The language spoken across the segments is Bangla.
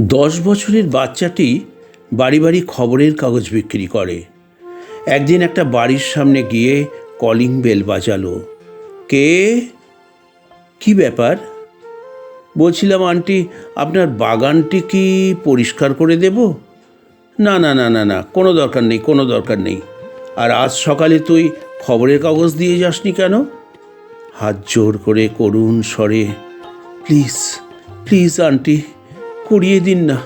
দশ বছরের বাচ্চাটি বাড়ি বাড়ি খবরের কাগজ বিক্রি করে। একদিন একটা বাড়ির সামনে গিয়ে কলিং বেল বাজালো। কে? কি ব্যাপার? বলছিলাম, আন্টি, আপনার বাগানটি কি পরিষ্কার করে দেব? না না না না না, কোনো দরকার নেই, কোনো দরকার নেই। আর আজ সকালে তুই খবরের কাগজ দিয়ে যাসনি কেন? হাত জোর করে করুণ স্বরে, প্লিজ প্লিজ, আন্টি করিয়ে দিন না।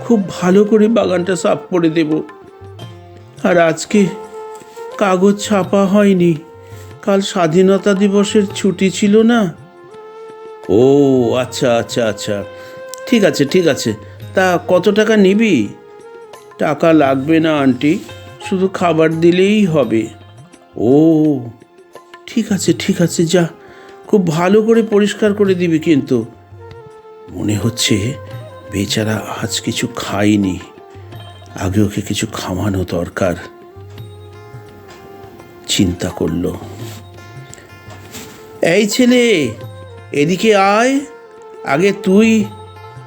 খুব ভালো করে বাগানটা সাফ করে দেব। আর আজকে কাগজ ছাপা হয়নি। কাল স্বাধীনতা দিবসের ছুটি ছিল না? ও আচ্ছা আচ্ছা আচ্ছা। ঠিক আছে ঠিক আছে। তা কত টাকা নিবি? টাকা লাগবে না, আন্টি। শুধু খাবার দিলেই হবে। ও, ঠিক আছে ঠিক আছে, যা। খুব ভালো করে পরিষ্কার করে দিবি কিন্তু। মনে হচ্ছে বেচারা আজ কিছু খায়নি। আগে ওকে কিছু খাওয়ানো দরকার। চিন্তা করল। এই ছেলে, এদিকে আয়। আগে তুই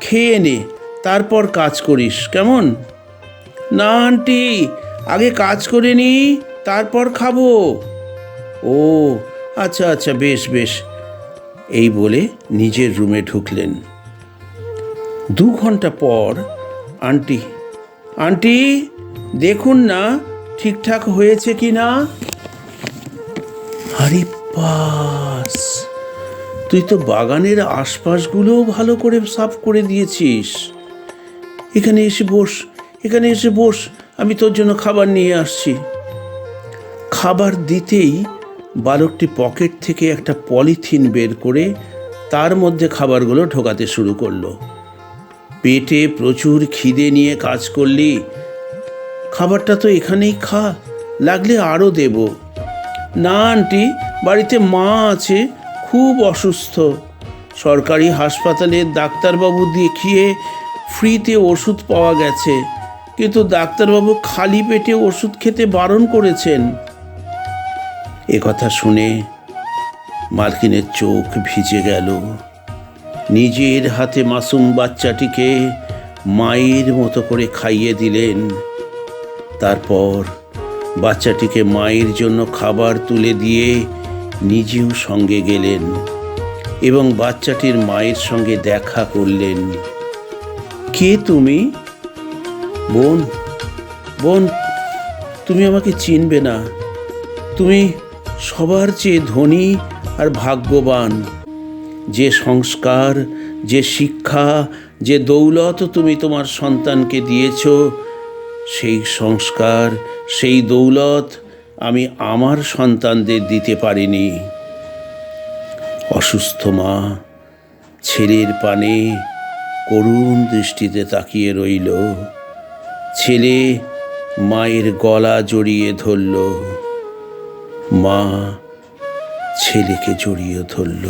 খেয়ে নে, তারপর কাজ করিস, কেমন? না, আন্টি, আগে কাজ করে নি, তারপর খাব। ও আচ্ছা আচ্ছা বেশ বেশ। এই বলে নিজের রুমে ঢুকলেন। দু ঘণ্টা পর আন্টি আন্টি, দেখুন না, ঠিকঠাক হয়েছে কি না? আরে পাস তুই তো বাগানের আশপাশগুলোও ভালো করে সাফ করে দিয়েছিস। এখানে এসে বস, এখানে এসে বস, আমি তোর জন্য খাবার নিয়ে আসছি। খাবার দিতেই বালকটি পকেট থেকে একটা পলিথিন বের করে তার মধ্যে খাবারগুলো ঢোকাতে শুরু করল। পেটে প্রচুর খিদে নিয়ে কাজ করলি? খাবারটা তো এখানেই খা, লাগলে আরও দেব। না, আন্টি, বাড়িতে মা আছে, খুব অসুস্থ। সরকারি হাসপাতালে ডাক্তারবাবু দেখিয়ে ফ্রিতে ওষুধ পাওয়া গেছে, কিন্তু ডাক্তারবাবু খালি পেটে ওষুধ খেতে বারণ করেছেন। এ কথা শুনে মার্কিনের চোখ ভিজে গেল। নিজের হাতে মাসুম বাচ্চাটিকে মায়ের মতো করে খাইয়ে দিলেন। তারপর বাচ্চাটিকে মায়ের জন্য খাবার তুলে দিয়ে নিজেও সঙ্গে গেলেন এবং বাচ্চাটির মায়ের সঙ্গে দেখা করলেন। কে তুমি? বোন? বোন, তুমি আমাকে চিনবে না। তুমি সবার চেয়ে ধনী আর ভাগ্যবান। যে সংস্কার, যে শিক্ষা, যে দৌলত তুমি তোমার সন্তানকে দিয়েছ, সেই সংস্কার, সেই দৌলত আমি আমার সন্তানদের দিতে পারিনি। অসুস্থ মা, ছেলের পানে করুণ দৃষ্টিতে তাকিয়ে রইল। ছেলে মায়ের গলা জড়িয়ে ধরল। মা ছেলেকে জড়িয়ে ধরল।